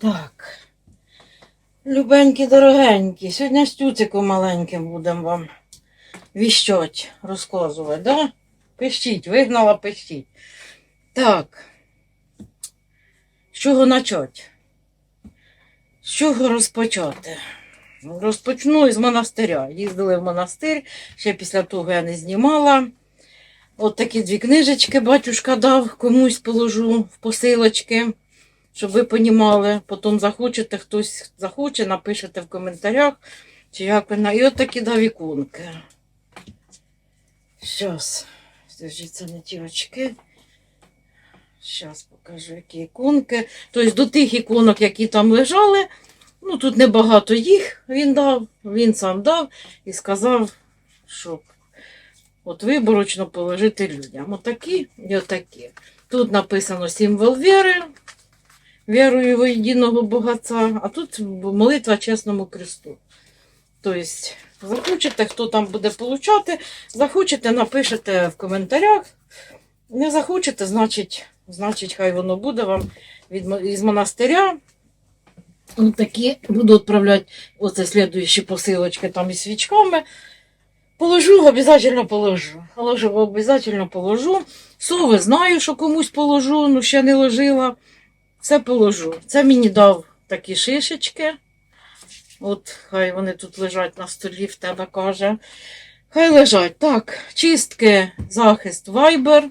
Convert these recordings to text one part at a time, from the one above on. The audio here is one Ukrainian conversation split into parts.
Так. Любенькі, дорогенькі, сьогодні з тюциком маленьким будемо вам віщать, розказувати, да? Пишіть, вигнала, пишіть. Так. З чого почати? З чого розпочати? Розпочну із монастиря. Їздили в монастир, ще після того я не знімала. От такі дві книжечки батюшка дав, комусь положу в посилочки, щоб ви понімали. Потім захочете, хтось захоче, напишете в коментарях, чи як ви на. І от такі дав іконки. Щас. Скажіть, це не ті очки. Щас покажу, які іконки. Тобто до тих іконок, які там лежали, ну тут небагато їх він дав, він сам дав і сказав, щоб от виборочно положити людям. Отакі і отакі. Тут написано символ віри, вірою в єдиного Богатця, а тут молитва чесному Христу. Тобто, захочете, хто там буде получати, захочете, напишете в коментарях. Не захочете, значить, значить, хай воно буде вам від, із монастиря. Ось такі буду відправляти оце слідуючі посилочки там із свічками. Положу, обов'язково положу. Положу, обов'язково положу. Сови знаю, що комусь положу, ну ще не ложила. Все положу. Це мені дав такі шишечки. От хай вони тут лежать на столі, в тебе каже. Хай лежать. Так, чистки, захист, вайбер.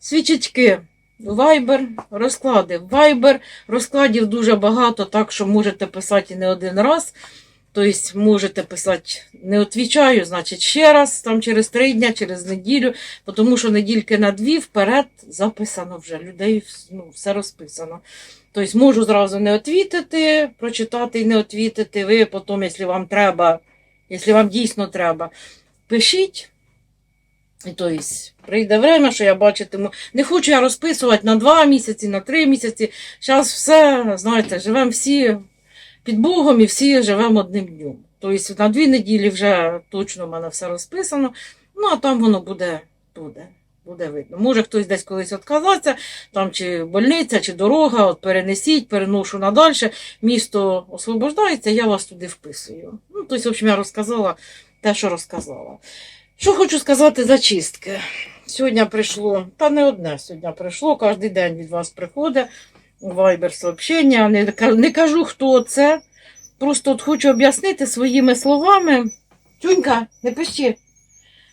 Свічечки, вайбер, розклади, вайбер. Розкладів дуже багато, так що можете писати не один раз. Тобто можете писати, не відповідаю, значить ще раз, там через три дні, через неділю, тому що недільки на дві вперед записано вже. Людей ну, все розписано. Тобто можу зразу не відповідати, прочитати і не відповідати. Ви потім, якщо вам треба, якщо вам дійсно треба, пишіть. І тобто, прийде время, що я бачитиму. Не хочу я розписувати на два місяці, на три місяці. Зараз все, знаєте, живемо всі під Богом і всі живемо одним днем. Тобто на дві неділі вже точно в мене все розписано. Ну, а там воно буде, буде, буде видно. Може хтось десь колись відказатися, там чи больниця, чи дорога, от перенесіть, переношу надальше. Місто освобождається, я вас туди вписую. Ну, тобто, в общем, я розказала те, що розказала. Що хочу сказати за чистки. Сьогодні прийшло, та не одне сьогодні прийшло, кожен день від вас приходить вайбер сообщення. Не, не кажу, хто це. Просто от хочу об'яснити своїми словами. Тюнька, не пиши.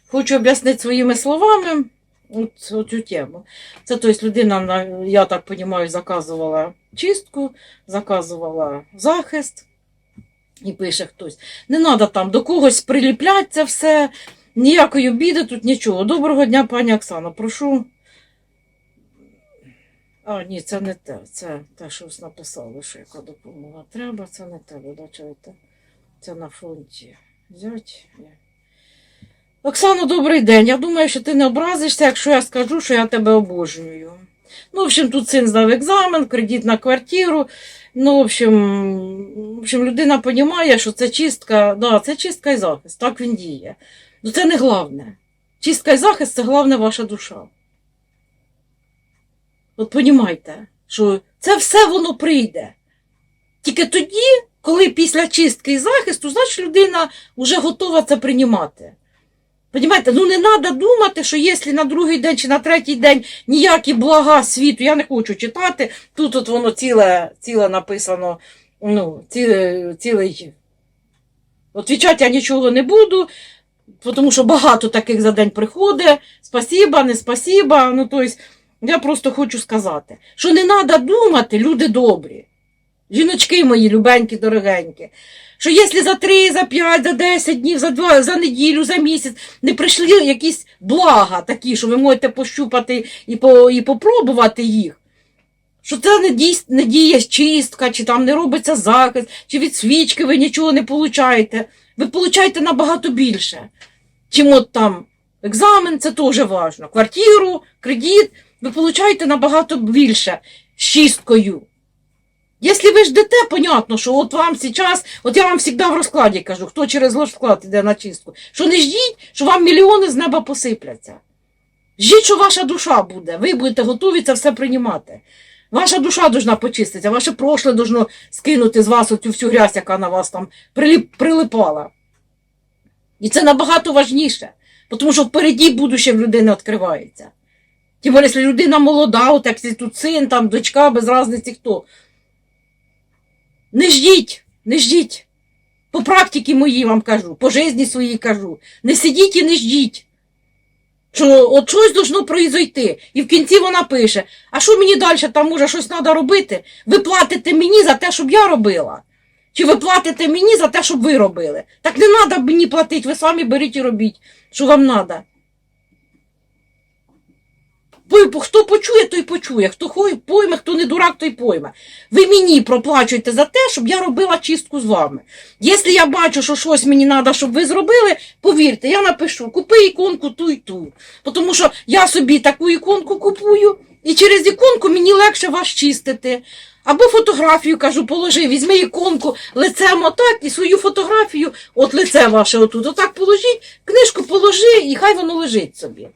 Хочу об'яснити своїми словами от, цю тему. Це тобто, людина, я так розумію, заказувала чистку, заказувала захист. І пише хтось. Не треба там до когось приліпляти це все, ніякої біди тут нічого. Доброго дня, пані Оксано. Прошу. А, ні, це не те. Це те, що ось написали, що яка допомога треба. Це не те, бачите. Це на фронті. Взять. Оксано, добрий день. Я думаю, що ти не образишся, якщо я скажу, що я тебе обожнюю. Ну, в общем, тут син здав екзамен, кредит на квартиру. Ну, в общем, в общем, людина розуміє, що це чистка, да, це чистка і захист, так він діє. Ну це не головне. Чистка і захист це головне ваша душа. От понімайте, що це все воно прийде. Тільки тоді, коли після чистки і захисту, значить людина вже готова це приймати. Понімаєте, ну не треба думати, що якщо на другий день чи на третій день ніякі блага світу, я не хочу читати, тут от воно ціле, ціле написано, ну, ціле, цілий. Отвічати я нічого не буду, тому що багато таких за день приходить. Спасіба, не спасіба. Ну, тобто, я просто хочу сказати, що не треба думати, люди добрі. Жіночки мої, любенькі, дорогенькі. Що якщо за 3, за 5, за 10 днів, за 2, за неділю, за місяць не прийшли якісь блага такі, що ви можете пощупати і, по, і попробувати їх, що це не, дій, не діє чистка, чи там не робиться захист, чи від свічки ви нічого не получаєте. Ви получаєте набагато більше, чим от там екзамен, це теж важливо. Квартиру, кредит, ви получаєте набагато більше з чисткою. Якщо ви ждете, понятно, що от вам зараз, от я вам завжди в розкладі кажу, хто через розклад йде на чистку, що не ждіть, що вам мільйони з неба посипляться. Ждіть, що ваша душа буде, ви будете готові це все приймати. Ваша душа должна почиститися, ваше прошле должно скинути з вас оцю всю грязь, яка на вас там приліп, прилипала. І це набагато важніше, тому що впереді будуще в людини відкривається. Тим більше, якщо людина молода, от як тут син, там, дочка, без разниці хто. Не ждіть, не ждіть. По практиці моїй вам кажу, по житті своїй кажу. Не сидіть і не ждіть. Що от щось должно произойти. І в кінці вона пише: а що мені далі там може щось треба робити? Ви платите мені за те, щоб я робила. Чи ви платите мені за те, щоб ви робили? Так не треба мені платити, ви самі беріть і робіть, що вам треба. Хто почує, той почує. Хто пойме, хто не дурак, той пойме. Ви мені проплачуєте за те, щоб я робила чистку з вами. Якщо я бачу, що щось мені треба, щоб ви зробили, повірте, я напишу, купи іконку ту і ту. Тому що я собі таку іконку купую, і через іконку мені легше вас чистити. Або фотографію кажу, положи, візьми іконку лицем отак і свою фотографію, от лице ваше отут, отак положіть, книжку положи, і хай воно лежить собі.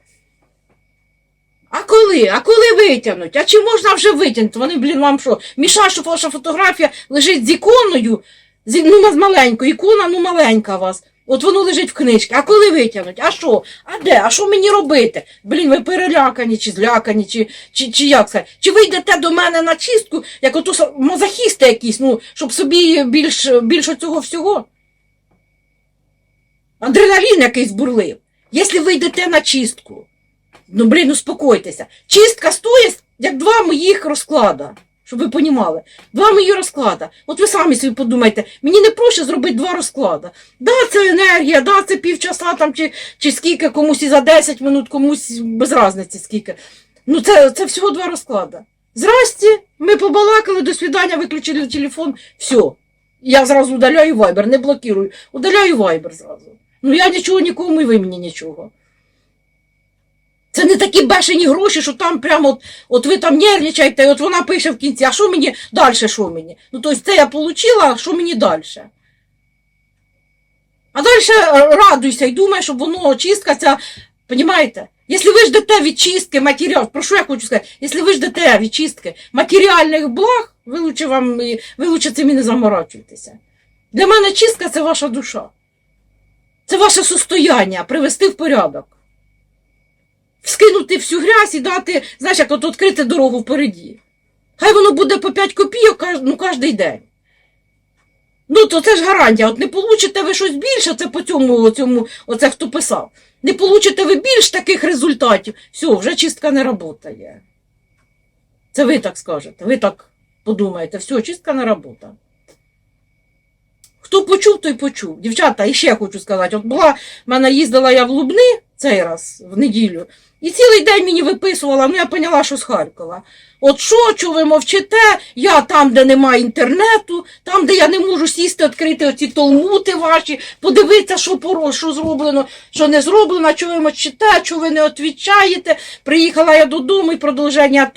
А коли? А коли витягнуть? А чи можна вже витягнути? Вони, блін, вам що? Міша, що ваша фотографія лежить з іконою, з, ну, з маленькою, ікона, ну маленька у вас. От воно лежить в книжці. А коли витягнуть? А що? А де? А що мені робити? Блін, ви перелякані, чи злякані, чи, чи, чи як це? Чи ви йдете до мене на чистку, як ото мазохісти якісь, ну, щоб собі більш, більше цього всього? Адреналін якийсь бурлив. Якщо ви йдете на чистку, ну, блін, успокойтеся. Чистка стоїть, як два моїх розклада. Щоб ви понімали. Два мої розклада. От ви самі собі подумайте, мені не проще зробити два розклада. Да, це енергія, да, це півчаса там, чи, чи скільки, комусь і за 10 минут, комусь без разниці скільки. Ну, це, це всього два розклада. Здрасте, ми побалакали, до свидання, виключили телефон, все. Я зразу удаляю вайбер, не блокирую. Удаляю вайбер зразу. Ну я нічого нікому і ви мені нічого. Це не такі бешені гроші, що там прямо от, от ви там нервничаєте, от вона пише в кінці, а що мені далі, що мені? Ну, тобто це я отримала, а що мені далі? А далі радуйся і думай, щоб воно чистка ця, понімаєте? Якщо ви ждете від чистки матеріал, про що я хочу сказати? Якщо ви ждете від чистки матеріальних благ, ви лучше, вам, ви лучше цим і не заморачуйтеся. Для мене чистка це ваша душа. Це ваше состояння, привести в порядок. Скинути всю грязь і дати, знаєш, як от відкрити дорогу впереді. Хай воно буде по 5 копійок ну, кожен день. Ну, то це ж гарантія. От не получите ви щось більше, це по цьому, цьому оце хто писав. Не получите ви більш таких результатів, все, вже чистка не працює. Це ви так скажете, ви так подумаєте, все, чистка не працює. Хто почув, той почув. Дівчата, і ще хочу сказати, от була, в мене їздила я в Лубни цей раз, в неділю, і цілий день мені виписувала, ну я поняла, що з Харкова. От що, що ви мовчите, я там, де немає інтернету, там, де я не можу сісти, відкрити оці толмути ваші, подивитися, що поро, що зроблено, що не зроблено, що ви мовчите, що ви не відповідаєте. Приїхала я додому і продовження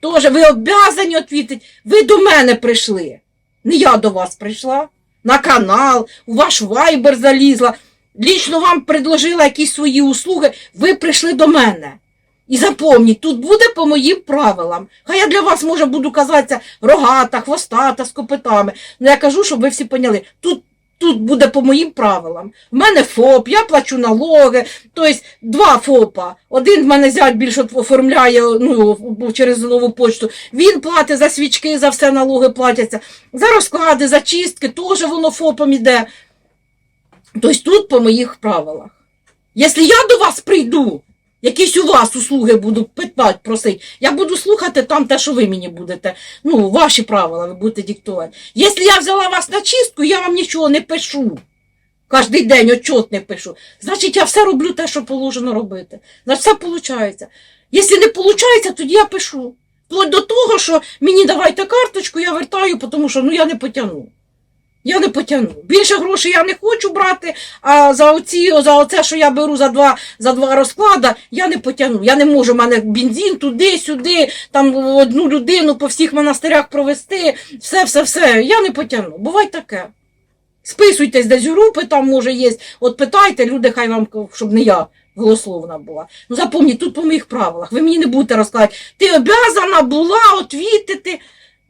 теж, ви обязані відповідати. Ви до мене прийшли. Не я до вас прийшла. На канал, у ваш вайбер залізла. Лічно вам предложила якісь свої услуги, ви прийшли до мене. І запомніть, тут буде по моїм правилам. Хай я для вас, може, буду казатися рогата, хвостата з копитами. Ну я кажу, щоб ви всі поняли. Тут, тут буде по моїм правилам. У мене ФОП, я плачу налоги, тобто два ФОПа. Один в мене зять більше оформляє ну, через нову почту. Він платить за свічки, за все налоги платяться. За розклади, за чистки, теж воно ФОПом іде. Тобто тут по моїх правилах. Якщо я до вас прийду, якісь у вас услуги буду питати, просити, я буду слухати там те, що ви мені будете. Ну, ваші правила ви будете диктувати. Якщо я взяла вас на чистку, я вам нічого не пишу. Кожен день отчет не пишу. Значить, я все роблю те, що положено робити. Значить, все виходить. Якщо не виходить, тоді я пишу. Вплоть до того, що мені давайте карточку, я вертаю, тому що ну, я не потягну. Я не потягну. Більше грошей я не хочу брати, а за оці, за оце, що я беру за два, за два розклада, я не потягну. Я не можу, в мене бензин туди-сюди, там одну людину по всіх монастирях провести, все, все, все. Я не потягну. Буває таке. Списуйтесь десь групи, там може є. От питайте, люди, хай вам, щоб не я голословна була. Ну запам'ятайте, тут по моїх правилах. Ви мені не будете розказувати, ти обязана була отвітити,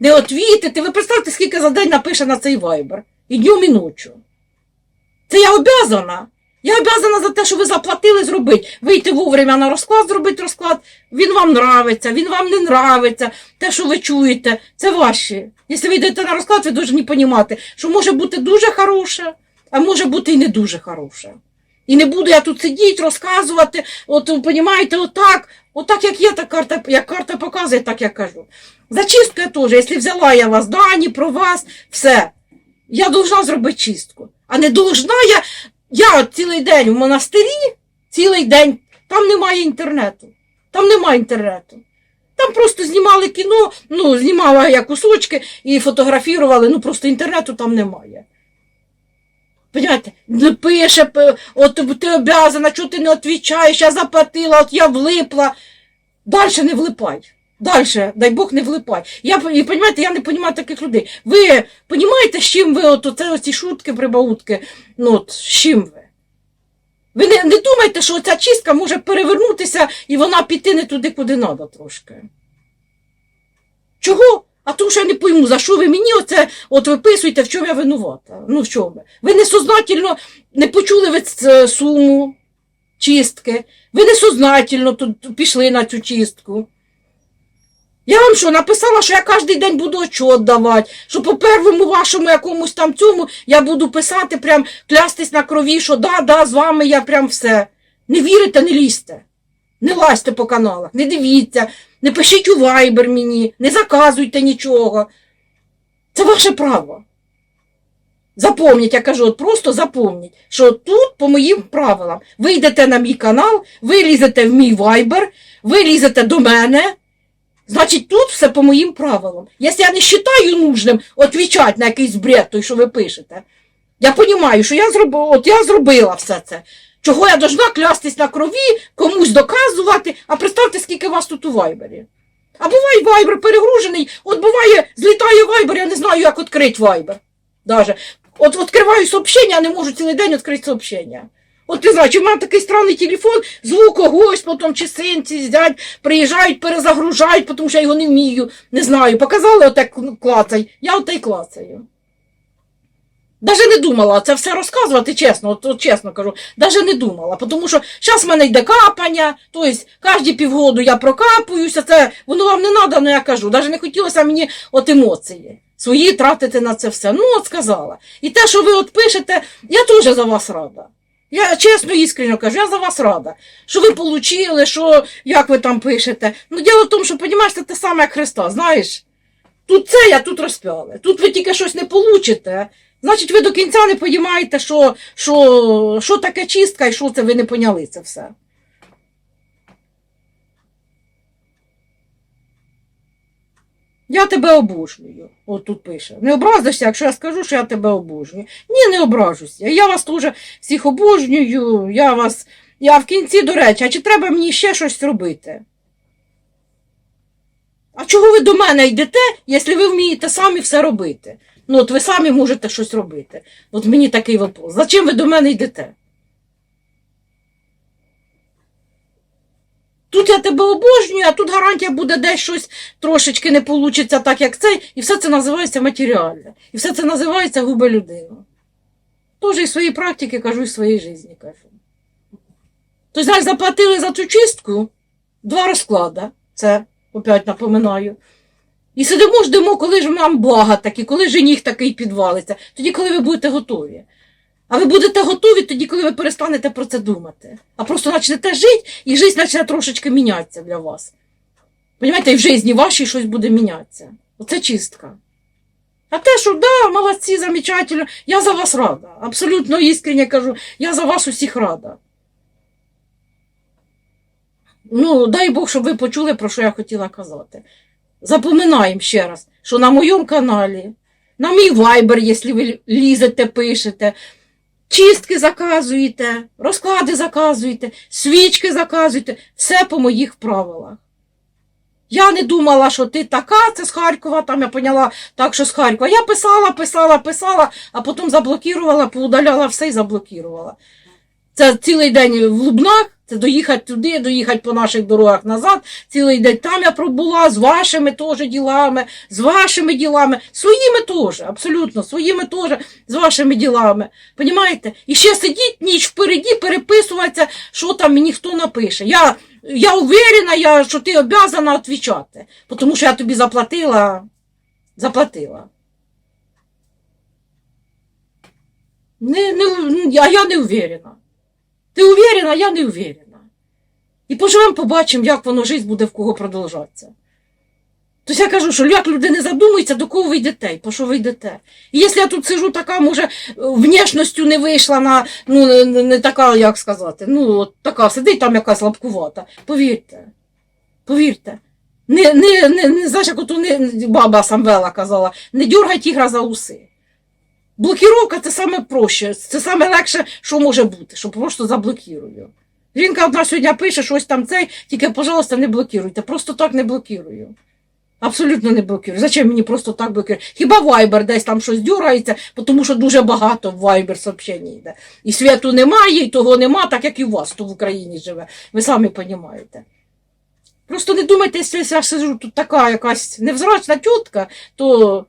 не отвітити. Ви представте, скільки за день напише на цей вайбер. І днем, і ночі. Це я обязана. Я обязана за те, що ви заплатили зробити. Вийти вовремя на розклад, зробити розклад. Він вам нравиться, він вам не нравиться. Те, що ви чуєте, це ваші. Якщо ви йдете на розклад, ви повинні розуміти, що може бути дуже хороше, а може бути і не дуже хороше. І не буду я тут сидіти, розказувати, от розумієте, отак, отак, як є, так карта, як карта показує, так я кажу. Зачистка теж, якщо взяла я вас дані про вас, все. Я должна зробити чистку. А не должна я. Я от цілий день в монастирі, цілий день, там немає інтернету. Там немає інтернету. Там просто знімали кіно, ну, знімала я кусочки і фотографували, ну просто інтернету там немає. Понимаєте, не пише, от ти обязана, чого ти не відповідаєш, я заплатила, от я влипла. Дальше не влипай. Дальше, дай Бог, не влипай. Я, і понимаєте, я не розумію таких людей. Ви розумієте, з чим ви от оце оці шутки, прибаутки, ну от, з чим ви? Ви не, не думайте, що ця чистка може перевернутися і вона піти не туди, куди треба трошки. Чого? А тому що я не пойму, за що ви мені оце от виписуєте, в чому я винувата. Ну в чому? Ви несознательно не почули ви суму чистки, ви несознательно тут пішли на цю чистку. Я вам що, написала, що я кожен день буду отчет давати, що по первому вашому якомусь там цьому я буду писати, прям клястись на крові, що да, да, з вами я прям все. Не вірите, не лізьте. Не лазьте по каналах, не дивіться, не пишіть у вайбер мені, не заказуйте нічого. Це ваше право. Запомніть, я кажу, от просто запомніть, що тут по моїм правилам. Ви йдете на мій канал, ви лізете в мій вайбер, ви лізете до мене. Значить, тут все по моїм правилам. Якщо я не вважаю нужним відповідати на якийсь бред, той, що ви пишете, я розумію, що я зробила, от я зробила все це. Чого я должна клястись на крові, комусь доказувати, а представте, скільки вас тут у вайбері. А буває вайбер перегружений, от буває, злітає вайбер, я не знаю, як відкрити вайбер. Даже. От відкриваю сообщення, а не можу цілий день відкрити сообщення. От ти знаєш, у мене такий странний телефон, звук когось, потім чи синці, зять, приїжджають, перезагружають, тому що я його не вмію, не знаю. Показали отак клацай, я оте клацаю. Даже не думала це все розказувати, чесно, от, от чесно кажу, даже не думала, тому що зараз в мене йде капання, тобто кожні півгоду я прокапуюся, це воно вам не треба, але я кажу, даже не хотілося мені от емоції свої тратити на це все. Ну, от сказала. І те, що ви от пишете, я теж за вас рада. Я чесно іскренне кажу, я за вас рада. Що ви отримали, що як ви там пишете. Ну, діло в тому, що, розумієш, це те саме, як Христа, знаєш. Тут це, я тут розпяли. Тут ви тільки щось не получите. Значить, ви до кінця не розумієте, що, що, що таке чистка і що це ви не поняли це все. Я тебе обожнюю. От тут пише. Не образишся, якщо я скажу, що я тебе обожнюю. Ні, не ображуся. Я вас теж всіх обожнюю, я вас. Я в кінці, до речі, а чи треба мені ще щось робити? А чого ви до мене йдете, якщо ви вмієте самі все робити? Ну, от ви самі можете щось робити. От мені такий вопрос. Зачем ви до мене йдете? Тут я тебе обожнюю, а тут гарантія буде десь щось трошечки не получиться так, як цей, і все це називається матеріальне. І все це називається губе людину. Тоже і свої практики кажу, і своїй житті кажу. Тобто, знаєш, заплатили за цю чистку два розклади. Це опять напоминаю. І сидимо, ждемо, коли ж нам блага такі, коли жених такий підвалиться, тоді, коли ви будете готові. А ви будете готові тоді, коли ви перестанете про це думати. А просто почнете жити, і життя почне трошечки мінятися для вас. Понімаєте, і в житті вашій щось буде мінятися. Оце чистка. А те, що да, молодці, замечательно, я за вас рада. Абсолютно іскренне кажу, я за вас усіх рада. Ну, дай Бог, щоб ви почули, про що я хотіла казати. Запоминаємо ще раз, що на моєму каналі, на мій вайбер, якщо ви лізете, пишете, чистки заказуєте, розклади заказуєте, свічки заказуєте, все по моїх правилах. Я не думала, що ти така, це з Харкова, там я поняла так, що з Харкова. Я писала, писала, писала, а потім заблокувала, поудаляла все і заблокувала. Це цілий день в Лубнах, Це доїхати туди, доїхати по наших дорогах назад. Цілий день там я пробула з вашими теж ділами, з вашими ділами, своїми теж, абсолютно, своїми теж, з вашими ділами. Понімаєте? І ще сидіть ніч впереді, переписуватися, що там мені хто напише. Я, я уверена, я, що ти обязана відповідати, тому що я тобі заплатила. Заплатила. Не, не, а я не уверена. Ти уверена, я не уверена. І поживемо, побачимо, як воно життя буде в кого продовжатися. Тобто я кажу, що як люди не задумуються, до кого ви йдете, і по що ви йдете. І якщо я тут сижу така, може, внешністю не вийшла на, ну, не, не така, як сказати, ну, от така, сидить там якась лапкувата. Повірте, повірте. Не, не, не, не знаєш, як ото не, баба Самвела казала, не дергай тігра за уси. Блокіровка це саме проще, це саме легше, що може бути, що просто заблокірую. Жінка одна сьогодні пише щось там цей, тільки, пожалуйста, не блокируйте. Просто так не блокирую. Абсолютно не блокирую. Зачем мені просто так блокирувати? Хіба Viber десь там щось дюрається, тому що дуже багато в Viber сообщень йде. І світу немає, і того нема, так як і у вас, хто в Україні живе. Ви самі розумієте. Просто не думайте, якщо я сижу тут така якась невзрачна тітка, то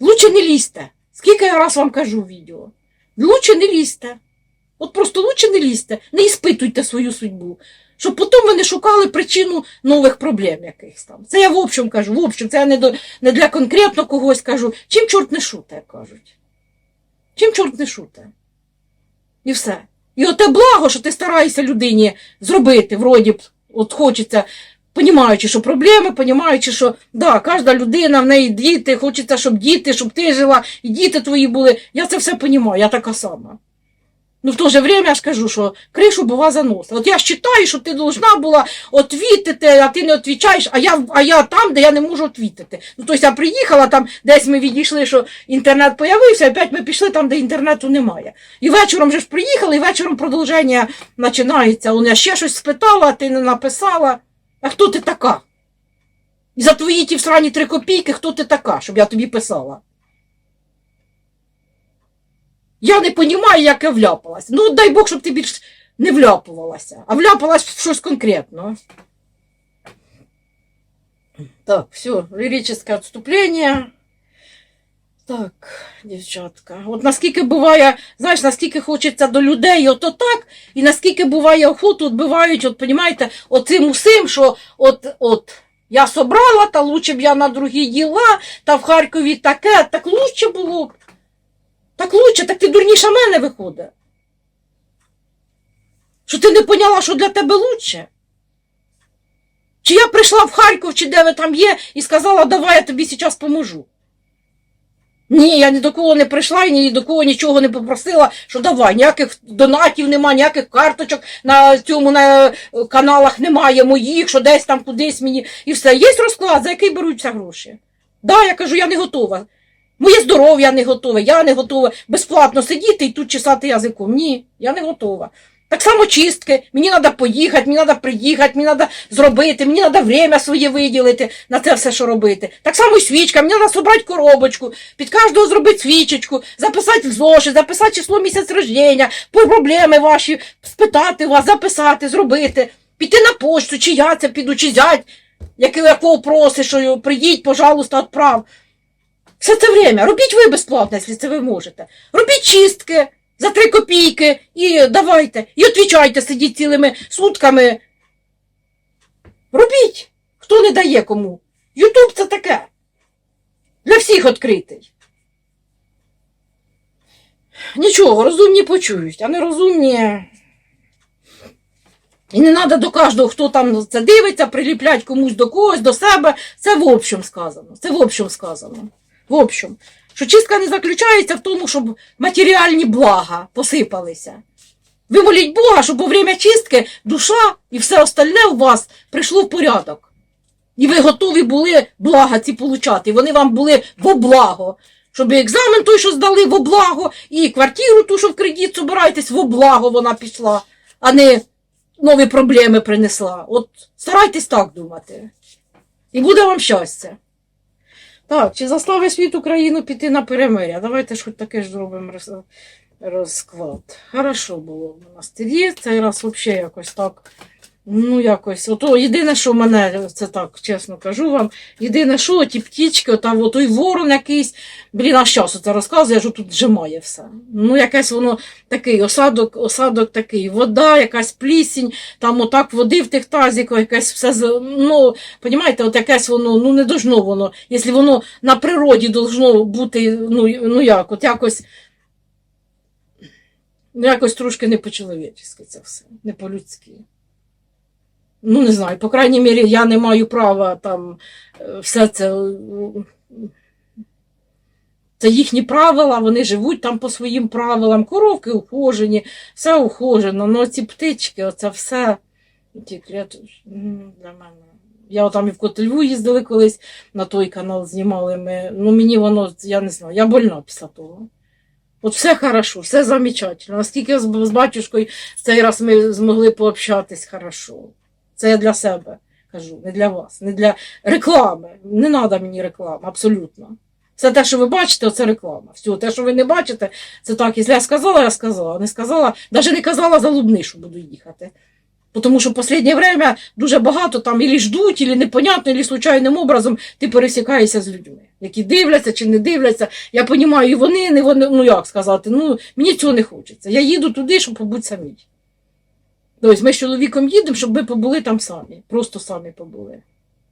лучше не лізьте. Скільки я раз вам кажу відео. Лучше не лізьте. От просто лучше не лізьте, не іспитуйте свою судьбу, щоб потім ви не шукали причину нових проблем якихось там. Це я в общем кажу, в общем, це я не, до, не для конкретно когось кажу. Чим чорт не шуте, кажуть. Чим чорт не шуте. І все. І оте благо, що ти стараєшся людині зробити, вроді б, от хочеться, понімаючи, що проблеми, понімаючи, що да, кожна людина, в неї діти, хочеться, щоб діти, щоб ти жила, і діти твої були. Я це все понімаю, я така сама. Ну, в то же время я ж кажу, що кришу бува заноса. От я читаю, що ти должна була відвітити, а ти не відповідаєш, а я, а я там, де я не можу відвітити. Ну, тобто я приїхала там, десь ми відійшли, що інтернет появився, і опять ми пішли там, де інтернету немає. І вечором же ж приїхали, і вечором продовження починається. Я ще щось спитала, а ти не написала. А хто ти така? І за твої ті всрані три копійки, хто ти така, щоб я тобі писала? Я не розумію, як я вляпалась. Ну, дай Бог, щоб ти більш не вляпувалася, а вляпалась в щось конкретно. Так, все, лирическое отступление. Так, дівчатка. От наскільки буває, знаєш, наскільки хочеться до людей, ото так, і наскільки буває охоту, відбивають, от, понімаєте, оцим усім, що от, от, я собрала, та лучше б я на другі діла, та в Харкові таке, так лучше було б. Так лучше, так ти дурніша мене виходить. Що ти не поняла, що для тебе лучше? Чи я прийшла в Харків, чи де ви там є, і сказала, давай я тобі зараз поможу. Ні, я ні до кого не прийшла і ні до кого нічого не попросила, що давай, ніяких донатів немає, ніяких карточок на цьому на е, каналах немає моїх, що десь там кудись мені. І все. Є розклад, за який беруться гроші. Да, я кажу, я не готова. Моє здоров'я не готове, я не готова безплатно сидіти і тут чесати язиком. Ні, я не готова. Так само чистки, мені треба поїхати, мені треба приїхати, мені треба зробити, мені треба время своє виділити на це все, що робити. Так само і свічка, мені треба зібрати коробочку, під кожного зробити свічечку, записати в зошит, записати число місяць рождення, проблеми ваші, спитати вас, записати, зробити, піти на почту, чи я це піду, чи зять, якого просить, що прийдіть, пожалуйста, відправ. Все це время. Робіть ви безплатно, якщо це ви можете. Робіть чистки за три копійки і давайте. І відвічайте, сидіть цілими сутками. Робіть. Хто не дає кому. Ютуб це таке. Для всіх відкритий. Нічого, розумні почують, а не розумні. І не треба до кожного, хто там це дивиться, приліплять комусь до когось, до себе. Це в общем сказано. Це в общем сказано. В общем, що чистка не заключається в тому, щоб матеріальні блага посипалися. Ви моліть Бога, щоб во время чистки душа і все остальне у вас прийшло в порядок. І ви готові були блага ці получати. Вони вам були во благо. Щоб і екзамен той, що здали, во благо, і квартиру ту, що в кредит собираєтесь, во благо вона пішла, а не нові проблеми принесла. От старайтесь так думати. І буде вам щастя. Так, чи заслави світ Україну піти на перемиря? Давайте ж хоч таке ж зробимо. розклад. Хорошо було в тоді. Цей раз взагалі якось так. Ну, якось. Ото єдине, що мене, це так, чесно кажу вам, єдине, що ті птічки, там отой ворон якийсь, блін, аж часу це розказує, що тут жимає все. Ну, якесь воно такий осадок, осадок такий, вода, якась плісінь, там отак води в тих тазіках, якесь все, ну, понімаєте, от якесь воно, ну, не должно воно, якщо воно на природі должно бути, ну, ну як, от якось, ну, якось трошки не по-чоловічески це все, не по-людськи. Ну, не знаю, по крайній мірі, я не маю права там е, все це. е, Це їхні правила, вони живуть там по своїм правилам, коровки ухожені, все ухожено. Ну, ці птички, оце все. Ті для мене. Я там і в Котельву їздили колись, на той канал знімали ми. Ну, мені воно, я не знаю, я больна після того. От все хорошо, все замечательно. Наскільки з батюшкою цей раз ми змогли пообщатись хорошо. Це я для себе кажу, не для вас, не для реклами. Не треба мені реклами, абсолютно. Все те, що ви бачите, це реклама. Все, те, що ви не бачите, це так. Якщо я сказала, я сказала. Не сказала, навіть не казала за Лубни, що буду їхати. Тому що в останнє время дуже багато там ілі ждуть, ілі непонятно, ілі случайним образом ти пересікаєшся з людьми, які дивляться чи не дивляться. Я розумію, і вони, не вони, ну як сказати, ну мені цього не хочеться. Я їду туди, щоб побути самій. Тобто ми з чоловіком їдемо, щоб ми побули там самі, просто самі побули.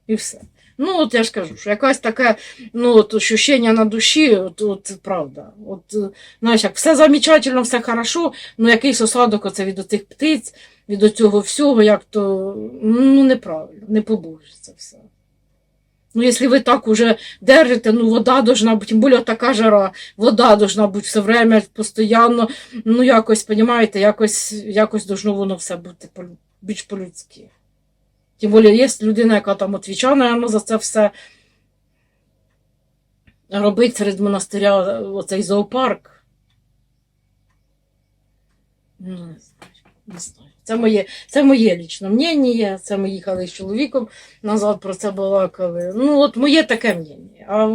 І все. Ну, от я ж кажу, що якась таке ну, от, ощущення на душі, от, от правда. От, е, знаєш, як все замечательно, все хорошо, ну якийсь осадок оце від оцих птиць, від оцього всього, як то ну, неправильно, не по-божі це все. Ну, якщо ви так уже держите, ну вода должна бути, тим більше така жара, вода должна бути все время, постійно, ну якось, понімаєте, якось, якось должно воно все бути більш по-людськи. Тим більше є людина, яка там відповідає, наверно, за це все. Робить серед монастиря оцей зоопарк. Ну, не знаю, не знаю. Це моє, це моє лічне мнення. Це ми їхали з чоловіком назад про це балакали. Ну, от моє таке мнення. А,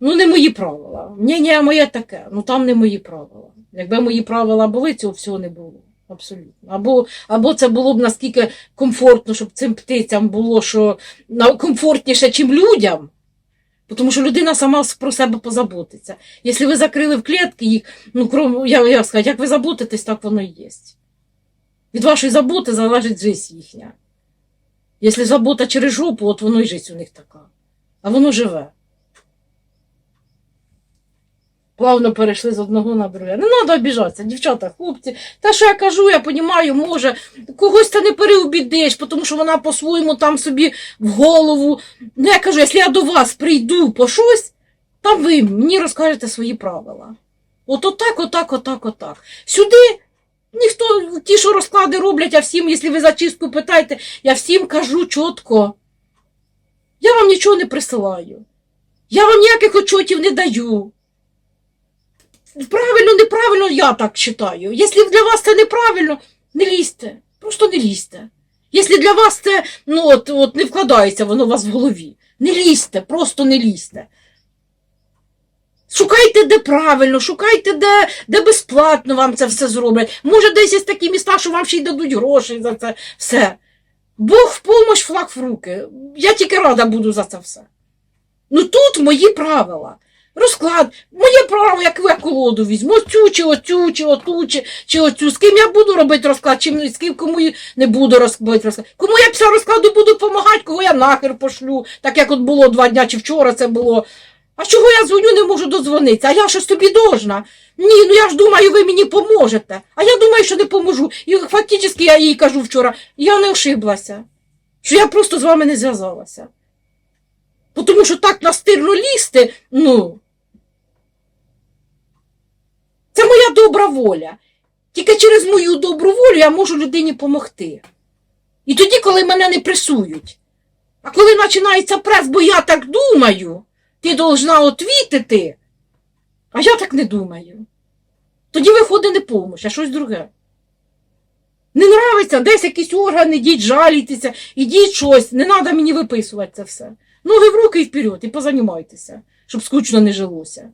ну, не мої правила. Мнення моє таке, ну там не мої правила. Якби мої правила були, цього всього не було. Абсолютно. Або, або це було б наскільки комфортно, щоб цим птицям було що комфортніше, чим людям. Тому що людина сама про себе позаботиться. Якщо ви закрили в клітки їх, ну крім, я, я скажу, як ви заботитесь, так воно і є. Від вашої заботи залежить життя їхня. Якщо забота через жопу, от воно і життя у них така. А воно живе. Плавно перейшли з одного на друге. Не треба обіжатися, дівчата, хлопці. Те, що я кажу, я розумію, може, когось це не переубідиш, тому що вона по-своєму там собі в голову. Ну, я кажу, якщо я до вас прийду по щось, там ви мені розкажете свої правила. От отак, отак, отак, отак. Сюди ніхто, ті, що розклади роблять, а всім, якщо ви зачистку питаєте, я всім кажу чітко. Я вам нічого не присилаю. Я вам ніяких отчотів не даю. Правильно, неправильно, я так вважаю. Якщо для вас це неправильно, не лізьте. Просто не лізьте. Якщо для вас це ну, от, от не вкладається воно у вас в голові, не лізьте, просто не лізьте. Шукайте, де правильно, шукайте, де, де безплатно вам це все зроблять. Може, десь є такі міста, що вам ще й дадуть гроші за це все. Бог в помощь, флаг в руки. Я тільки рада буду за це все. Ну тут мої правила. Розклад, моє право, як я колоду візьму, оцю, чи оцю, чи оту, чи, чи оцю. З ким я буду робити розклад, чи з ким кому не буду робити розклад. Кому я після розкладу буду допомагати, кого я нахер пошлю, так як от було два дня чи вчора це було. А чого я дзвоню, не можу додзвонитися? А я щось тобі должна. Ні, ну я ж думаю, ви мені поможете. А я думаю, що не поможу. І фактично я їй кажу вчора, я не ошиблася, що я просто з вами не зв'язалася. Тому що так настирно лізти, ну. Це моя добра воля. Тільки через мою добру волю я можу людині допомогти. І тоді, коли мене не пресують. А коли починається прес, бо я так думаю, ти должна отвітити, а я так не думаю. Тоді виходить не помощь, а щось друге. Не нравиться, десь якісь органи, ідіть жалітеся, ідіть щось, не треба мені виписувати це все. Ноги в руки і вперед, і позанімайтеся, щоб скучно не жилося.